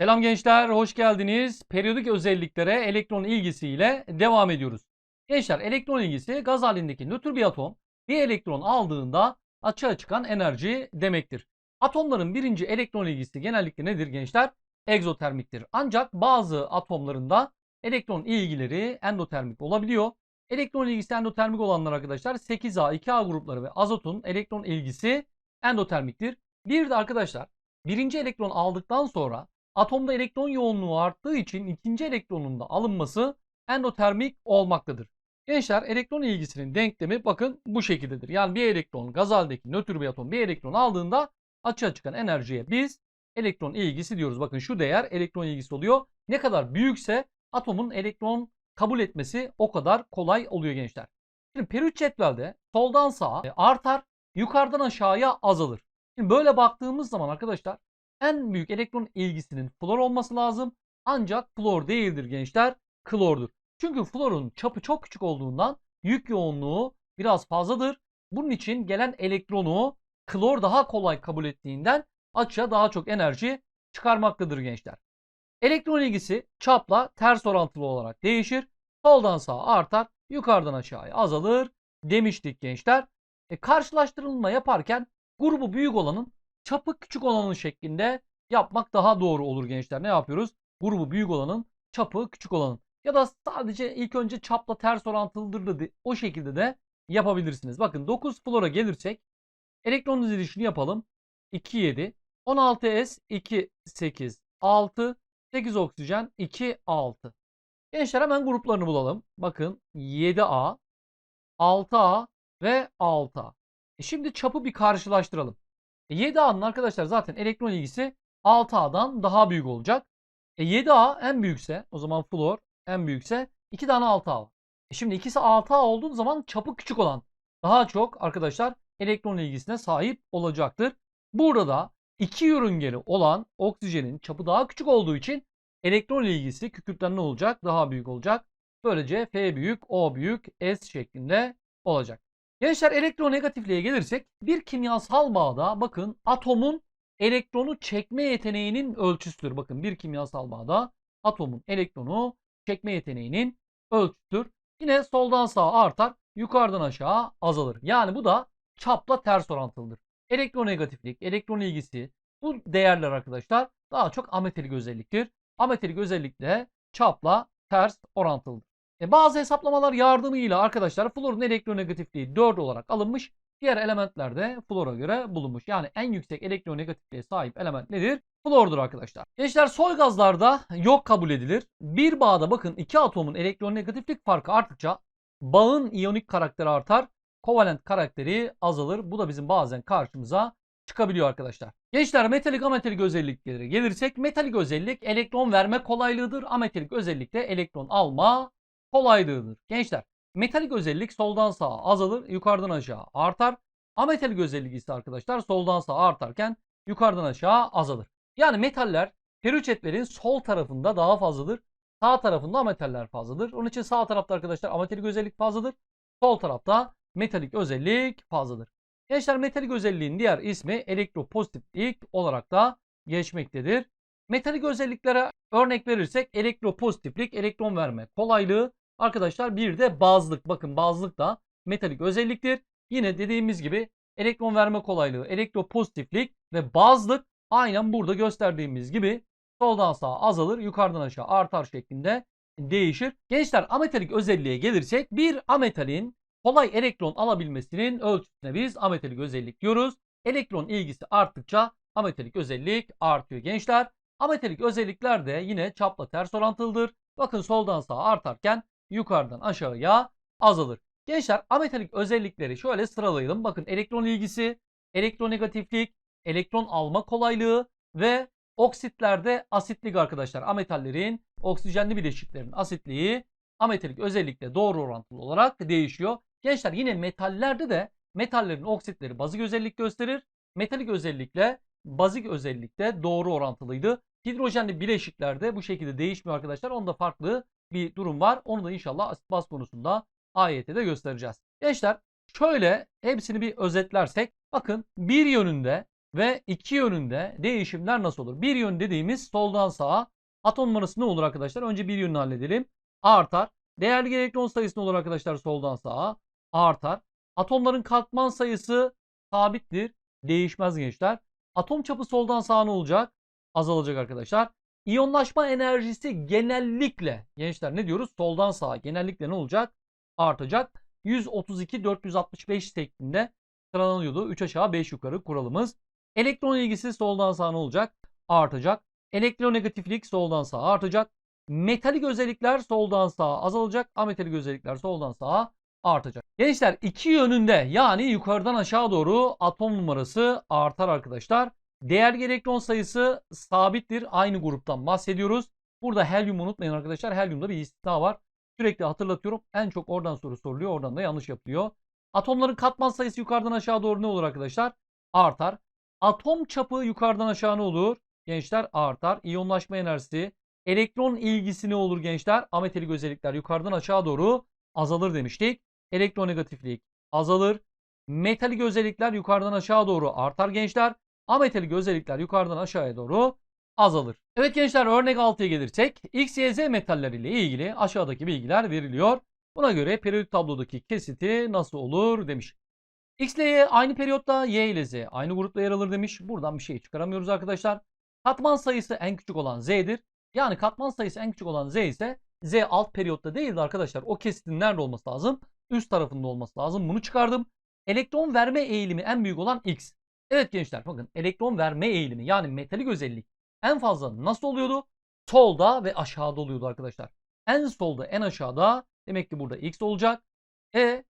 Selam gençler, hoş geldiniz. Periyodik özelliklere elektron ilgisiyle devam ediyoruz. Gençler, elektron ilgisi gaz halindeki nötr bir atom bir elektron aldığında açığa çıkan enerji demektir. Atomların birinci elektron ilgisi genellikle nedir gençler? Egzotermiktir. Ancak bazı atomlarında elektron ilgileri endotermik olabiliyor. Elektron ilgisi endotermik olanlar arkadaşlar 8A, 2A grupları ve azotun elektron ilgisi endotermiktir. Bir de arkadaşlar birinci elektron aldıktan sonra atomda elektron yoğunluğu arttığı için ikinci elektronun da alınması endotermik olmaktadır. Gençler elektron ilgisinin denklemi bakın bu şekildedir. Yani bir elektron gaz haldeki nötr bir atom bir elektron aldığında açığa çıkan enerjiye biz elektron ilgisi diyoruz. Bakın şu değer elektron ilgisi oluyor. Ne kadar büyükse atomun elektron kabul etmesi o kadar kolay oluyor gençler. Şimdi periyot cetvelde soldan sağa e, artar, yukarıdan aşağıya azalır. Şimdi böyle baktığımız zaman arkadaşlar en büyük elektron ilgisinin flor olması lazım. Ancak flor değildir gençler, klordur. Çünkü florun çapı çok küçük olduğundan yük yoğunluğu biraz fazladır. Bunun için gelen elektronu klor daha kolay kabul ettiğinden açığa daha çok enerji çıkarmaktadır gençler. Elektron ilgisi çapla ters orantılı olarak değişir. Soldan sağa artar, yukarıdan aşağıya azalır demiştik gençler. E, karşılaştırılma yaparken grubu büyük olanın çapı küçük olanın şeklinde yapmak daha doğru olur gençler. Ne yapıyoruz? Grubu büyük olanın çapı küçük olanın. Ya da sadece ilk önce çapla ters orantılıdır da o şekilde de yapabilirsiniz. Bakın 9 flora gelirsek elektron dizilişini yapalım. 2 7 16s 2 8 6 8 oksijen 2 6. Gençler hemen gruplarını bulalım. Bakın 7A 6A ve 6A. E şimdi çapı bir karşılaştıralım. E 7A'nın arkadaşlar zaten elektron ilgisi 6A'dan daha büyük olacak. E 7A en büyükse o zaman flor en büyükse 2 tane 6A var. E şimdi ikisi 6A olduğu zaman çapı küçük olan daha çok arkadaşlar elektron ilgisine sahip olacaktır. Burada iki yörüngeli olan oksijenin çapı daha küçük olduğu için elektron ilgisi kükürtten ne olacak? Daha büyük olacak. Böylece F büyük, O büyük, S şeklinde olacak. Gençler elektronegatifliğe gelirsek bir kimyasal bağda bakın atomun elektronu çekme yeteneğinin ölçüsüdür. Bakın bir kimyasal bağda atomun elektronu çekme yeteneğinin ölçüsüdür. Yine soldan sağa artar, yukarıdan aşağı azalır. Yani bu da çapla ters orantılıdır. Elektronegatiflik, elektron ilgisi bu değerler arkadaşlar daha çok ametalik özelliktir. Ametalik özellikle çapla ters orantılıdır. E bazı hesaplamalar yardımıyla arkadaşlar florun elektronegatifliği 4 olarak alınmış. Diğer elementler de flora göre bulunmuş. Yani en yüksek elektronegatifliğe sahip element nedir? Flordur arkadaşlar. Gençler soy gazlarda yok kabul edilir. Bir bağda bakın iki atomun elektronegatiflik farkı arttıkça bağın iyonik karakteri artar. Kovalent karakteri azalır. Bu da bizim bazen karşımıza çıkabiliyor arkadaşlar. Gençler metalik ametalik özellikleri gelirsek metalik özellik elektron verme kolaylığıdır. Ametalik özellik de elektron alma kolaylığıdır. Gençler metalik özellik soldan sağa azalır, yukarıdan aşağı artar. Ametalik özellik ise arkadaşlar soldan sağa artarken yukarıdan aşağı azalır. Yani metaller perüçetlerin sol tarafında daha fazladır. Sağ tarafında ametaller fazladır. Onun için sağ tarafta arkadaşlar ametalik özellik fazladır. Sol tarafta metalik özellik fazladır. Gençler metalik özelliğin diğer ismi elektropozitiflik olarak da geçmektedir. Metalik özelliklere örnek verirsek elektropozitiflik, elektron verme kolaylığı. Arkadaşlar bir de bazlık. Bakın bazlık da metalik özelliktir. Yine dediğimiz gibi elektron verme kolaylığı, elektropozitiflik ve bazlık aynen burada gösterdiğimiz gibi soldan sağa azalır, yukarıdan aşağı artar şeklinde değişir. Gençler ametalik özelliğe gelirsek bir ametalin kolay elektron alabilmesinin ölçüsüne biz ametalik özellik diyoruz. Elektron ilgisi arttıkça ametalik özellik artıyor gençler. Ametalik özellikler de yine çapla ters orantılıdır. Bakın soldan sağa artarken yukarıdan aşağıya azalır. Gençler ametalik özellikleri şöyle sıralayalım. Bakın elektron ilgisi, elektronegatiflik, elektron alma kolaylığı ve oksitlerde asitlik arkadaşlar. Ametallerin oksijenli bileşiklerin asitliği ametalik özellikle doğru orantılı olarak değişiyor. Gençler yine metallerde de metallerin oksitleri bazik özellik gösterir. Metalik özellikle bazik özellikle doğru orantılıydı. Hidrojenli bileşiklerde bu şekilde değişmiyor arkadaşlar. Onda farklı bir durum var. Onu da inşallah asit baz konusunda ayette de göstereceğiz. Gençler şöyle hepsini bir özetlersek bakın bir yönünde ve iki yönünde değişimler nasıl olur? Bir yön dediğimiz soldan sağa atom numarası ne olur arkadaşlar? Önce bir yönünü halledelim. Artar. Değerli elektron sayısı ne olur arkadaşlar soldan sağa? Artar. Atomların katman sayısı sabittir. Değişmez gençler. Atom çapı soldan sağa ne olacak? Azalacak arkadaşlar. İyonlaşma enerjisi genellikle gençler ne diyoruz? Soldan sağa genellikle ne olacak? Artacak. 132 465 şeklinde sıralanıyordu. 3 aşağı 5 yukarı kuralımız. Elektron ilgisi soldan sağa ne olacak? Artacak. Elektronegatiflik soldan sağa artacak. Metalik özellikler soldan sağa azalacak. Ametalik özellikler soldan sağa artacak. Gençler iki yönünde yani yukarıdan aşağı doğru atom numarası artar arkadaşlar. Değerli elektron sayısı sabittir. Aynı gruptan bahsediyoruz. Burada helyum unutmayın arkadaşlar. Helyumda bir istisna var. Sürekli hatırlatıyorum. En çok oradan soru soruluyor. Oradan da yanlış yapılıyor. Atomların katman sayısı yukarıdan aşağı doğru ne olur arkadaşlar? Artar. Atom çapı yukarıdan aşağı ne olur? Gençler artar. İyonlaşma enerjisi. Elektron ilgisi ne olur gençler? Ametalik özellikler yukarıdan aşağı doğru azalır demiştik. Elektronegatiflik azalır. Metalik özellikler yukarıdan aşağı doğru artar gençler. Ametalik özellikler yukarıdan aşağıya doğru azalır. Evet gençler örnek 6'ya gelirsek X, Y, Z metalleriyle ilgili aşağıdaki bilgiler veriliyor. Buna göre periyodik tablodaki kesiti nasıl olur demiş. X ile Y aynı periyotta, Y ile Z aynı grupta yer alır demiş. Buradan bir şey çıkaramıyoruz arkadaşlar. Katman sayısı en küçük olan Z'dir. Yani katman sayısı en küçük olan Z ise Z alt periyotta değildi arkadaşlar. O kesitin nerede olması lazım? Üst tarafında olması lazım. Bunu çıkardım. Elektron verme eğilimi en büyük olan X. Evet gençler bakın elektron verme eğilimi yani metalik özellik en fazla nasıl oluyordu? Solda ve aşağıda oluyordu arkadaşlar. En solda en aşağıda demek ki burada X olacak. E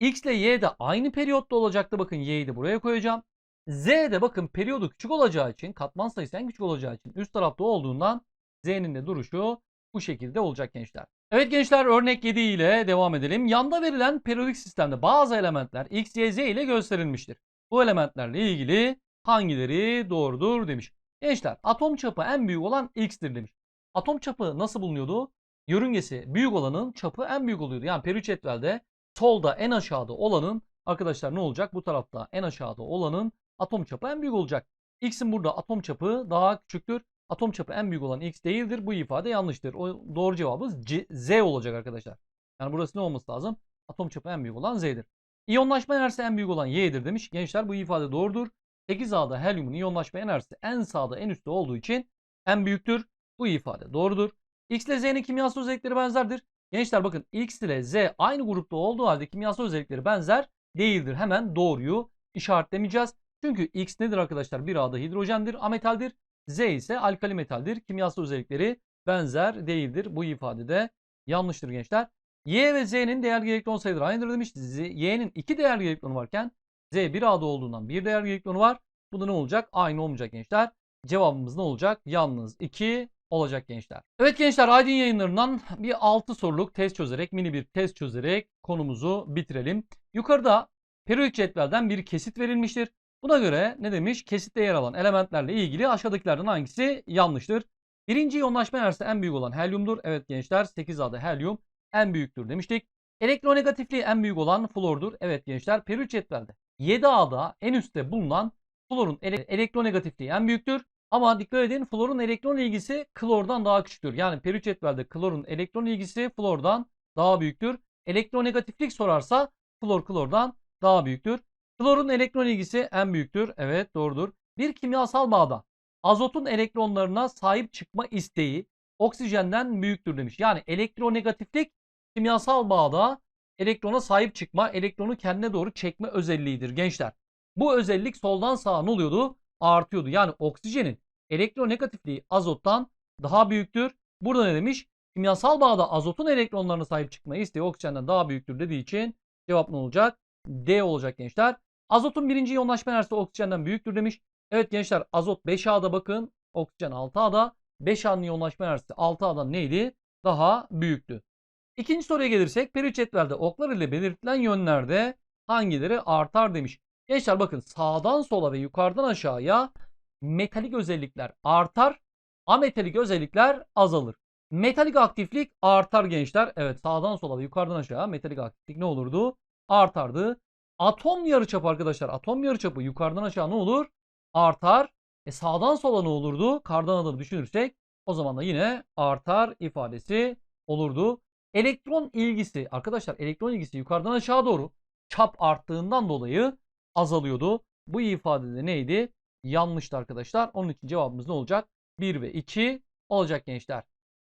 X ile Y de aynı periyotta olacaktı. Bakın Y'yi de buraya koyacağım. Z de bakın periyodu küçük olacağı için katman sayısı en küçük olacağı için üst tarafta olduğundan Z'nin de duruşu bu şekilde olacak gençler. Evet gençler örnek 7 ile devam edelim. Yanda verilen periyodik sistemde bazı elementler X, Y, Z ile gösterilmiştir. Bu elementlerle ilgili hangileri doğrudur demiş. Gençler atom çapı en büyük olan X'tir demiş. Atom çapı nasıl bulunuyordu? Yörüngesi büyük olanın çapı en büyük oluyordu. Yani periyodik cetvelde solda en aşağıda olanın arkadaşlar ne olacak? Bu tarafta en aşağıda olanın atom çapı en büyük olacak. X'in burada atom çapı daha küçüktür. Atom çapı en büyük olan X değildir. Bu ifade yanlıştır. O doğru cevabımız C, Z olacak arkadaşlar. Yani burası ne olması lazım? Atom çapı en büyük olan Z'dir. İyonlaşma enerjisi en büyük olan Y'dir demiş. Gençler bu ifade doğrudur. 8A'da helyumun iyonlaşma enerjisi en sağda en üstte olduğu için en büyüktür. Bu ifade doğrudur. X ile Z'nin kimyasal özellikleri benzerdir. Gençler bakın X ile Z aynı grupta olduğu halde kimyasal özellikleri benzer değildir. Hemen doğruyu işaretlemeyeceğiz. Çünkü X nedir arkadaşlar? 1A'da hidrojendir, ametaldir. Z ise alkali metaldir. Kimyasal özellikleri benzer değildir. Bu ifadede yanlıştır gençler. Y ve Z'nin değerli elektron sayıları aynıdır demiş. Y'nin iki değerli elektronu varken Z 1A'da olduğundan bir değerli elektronu var. Bu da ne olacak? Aynı olmayacak gençler. Cevabımız ne olacak? Yalnız 2 olacak gençler. Evet gençler Aydın yayınlarından bir 6 soruluk test çözerek mini bir test çözerek konumuzu bitirelim. Yukarıda periyodik cetvelden bir kesit verilmiştir. Buna göre ne demiş? Kesitte yer alan elementlerle ilgili aşağıdakilerden hangisi yanlıştır? Birinci iyonlaşma enerjisi en büyük olan helyumdur. Evet gençler 8A'da helyum en büyüktür demiştik. Elektronegatifliği en büyük olan flordur. Evet gençler periyodik cetvelde 7A'da en üstte bulunan florun ele elektronegatifliği en büyüktür. Ama dikkat edin florun elektron ilgisi klordan daha küçüktür. Yani periyodik cetvelde klorun elektron ilgisi flordan daha büyüktür. Elektronegatiflik sorarsa flor klordan daha büyüktür. Klorun elektron ilgisi en büyüktür. Evet doğrudur. Bir kimyasal bağda azotun elektronlarına sahip çıkma isteği oksijenden büyüktür demiş. Yani elektronegatiflik kimyasal bağda elektrona sahip çıkma, elektronu kendine doğru çekme özelliğidir gençler. Bu özellik soldan sağa ne oluyordu? Artıyordu. Yani oksijenin elektronegatifliği azottan daha büyüktür. Burada ne demiş? Kimyasal bağda azotun elektronlarına sahip çıkma isteği oksijenden daha büyüktür dediği için cevap ne olacak? D olacak gençler. Azotun birinci iyonlaşma enerjisi oksijenden büyüktür demiş. Evet gençler azot 5A'da bakın. Oksijen 6A'da. 5A'nın iyonlaşma enerjisi 6A'dan neydi? Daha büyüktü. İkinci soruya gelirsek cetvelde oklar ile belirtilen yönlerde hangileri artar demiş. Gençler bakın sağdan sola ve yukarıdan aşağıya metalik özellikler artar. Ametalik özellikler azalır. Metalik aktiflik artar gençler. Evet sağdan sola ve yukarıdan aşağı metalik aktiflik ne olurdu? Artardı. Atom yarıçapı arkadaşlar. Atom yarıçapı yukarıdan aşağı ne olur? artar. E sağdan sola ne olurdu? Kardan adımı düşünürsek o zaman da yine artar ifadesi olurdu. Elektron ilgisi arkadaşlar elektron ilgisi yukarıdan aşağı doğru çap arttığından dolayı azalıyordu. Bu ifadede neydi? Yanlıştı arkadaşlar. Onun için cevabımız ne olacak? 1 ve 2 olacak gençler.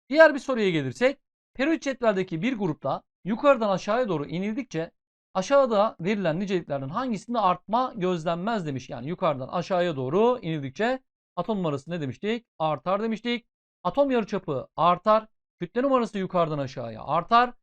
Diğer bir soruya gelirsek periyodik cetveldeki bir grupta yukarıdan aşağıya doğru inildikçe aşağıda verilen niceliklerden hangisinde artma gözlenmez demiş. Yani yukarıdan aşağıya doğru inildikçe atom numarası ne demiştik? Artar demiştik. Atom yarıçapı artar. Kütle numarası yukarıdan aşağıya artar.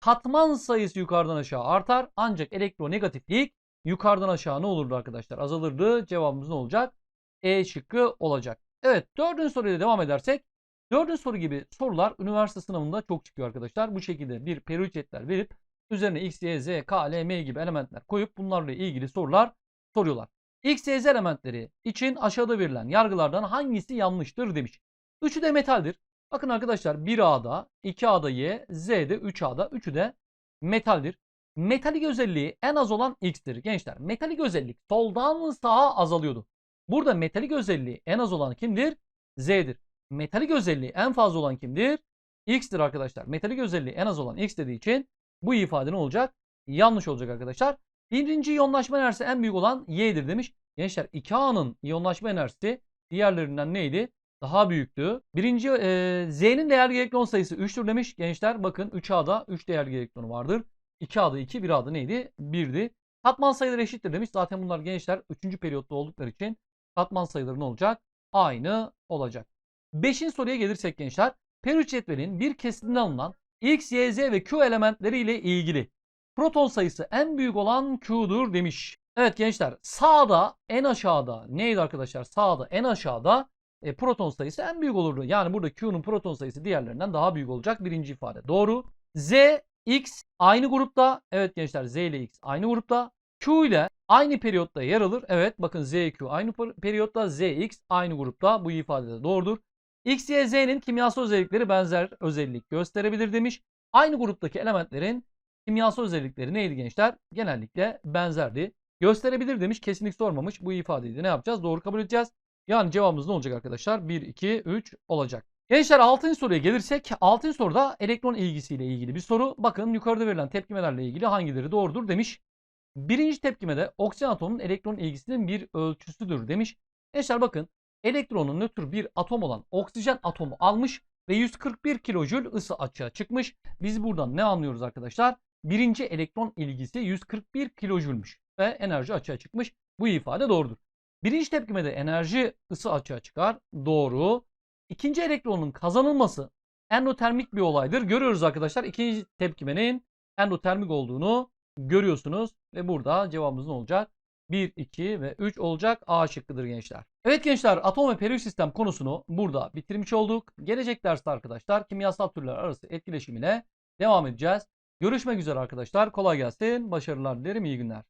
Katman sayısı yukarıdan aşağı artar. Ancak elektronegatiflik yukarıdan aşağı ne olurdu arkadaşlar? Azalırdı. Cevabımız ne olacak? E şıkkı olacak. Evet dördüncü soruyla devam edersek. Dördüncü soru gibi sorular üniversite sınavında çok çıkıyor arkadaşlar. Bu şekilde bir periyodik cetvel verip üzerine x, y, z, k, l, m gibi elementler koyup bunlarla ilgili sorular soruyorlar. X, y, z elementleri için aşağıda verilen yargılardan hangisi yanlıştır demiş. Üçü de metaldir. Bakın arkadaşlar 1A'da, 2A'da Y, Z'de, 3A'da, üçü de metaldir. Metalik özelliği en az olan X'tir gençler. Metalik özellik soldan sağa azalıyordu. Burada metalik özelliği en az olan kimdir? Z'dir. Metalik özelliği en fazla olan kimdir? X'tir arkadaşlar. Metalik özelliği en az olan X dediği için bu ifade ne olacak? Yanlış olacak arkadaşlar. Birinci iyonlaşma enerjisi en büyük olan Y'dir demiş. Gençler 2A'nın iyonlaşma enerjisi diğerlerinden neydi? Daha büyüktü. Birinci e, Z'nin değerli elektron sayısı 3'tür demiş. Gençler bakın 3A'da 3 değerli elektronu vardır. 2A'da 2, 1A'da neydi? 1'di. Katman sayıları eşittir demiş. Zaten bunlar gençler 3. periyotta oldukları için katman sayıları ne olacak? Aynı olacak. 5. soruya gelirsek gençler. Periyodik cetvelin bir kesitinden alınan X, Y, Z ve Q elementleri ile ilgili proton sayısı en büyük olan Q'dur demiş. Evet gençler sağda en aşağıda neydi arkadaşlar? Sağda en aşağıda e, proton sayısı en büyük olurdu. Yani burada Q'nun proton sayısı diğerlerinden daha büyük olacak. Birinci ifade doğru. Z, X aynı grupta. Evet gençler Z ile X aynı grupta. Q ile aynı periyotta yer alır. Evet bakın Z, Q aynı periyotta. Z, X aynı grupta. Bu ifade de doğrudur. X, Y, Z'nin kimyasal özellikleri benzer özellik gösterebilir demiş. Aynı gruptaki elementlerin kimyasal özellikleri neydi gençler? Genellikle benzerdi. Gösterebilir demiş. Kesinlik sormamış. Bu ifadeyi de ne yapacağız? Doğru kabul edeceğiz. Yani cevabımız ne olacak arkadaşlar? 1, 2, 3 olacak. Gençler 6. soruya gelirsek 6. soruda elektron ilgisiyle ilgili bir soru. Bakın yukarıda verilen tepkimelerle ilgili hangileri doğrudur demiş. Birinci tepkimede oksijen atomunun elektron ilgisinin bir ölçüsüdür demiş. Gençler bakın elektronun nötr bir atom olan oksijen atomu almış ve 141 kilojül ısı açığa çıkmış. Biz buradan ne anlıyoruz arkadaşlar? Birinci elektron ilgisi 141 kilojülmüş ve enerji açığa çıkmış. Bu ifade doğrudur. Birinci tepkimede enerji ısı açığa çıkar. Doğru. İkinci elektronun kazanılması endotermik bir olaydır. Görüyoruz arkadaşlar. İkinci tepkimenin endotermik olduğunu görüyorsunuz. Ve burada cevabımız ne olacak? 1, 2 ve 3 olacak. A şıkkıdır gençler. Evet gençler atom ve periyodik sistem konusunu burada bitirmiş olduk. Gelecek derste arkadaşlar kimyasal türler arası etkileşimine devam edeceğiz. Görüşmek üzere arkadaşlar. Kolay gelsin. Başarılar dilerim. İyi günler.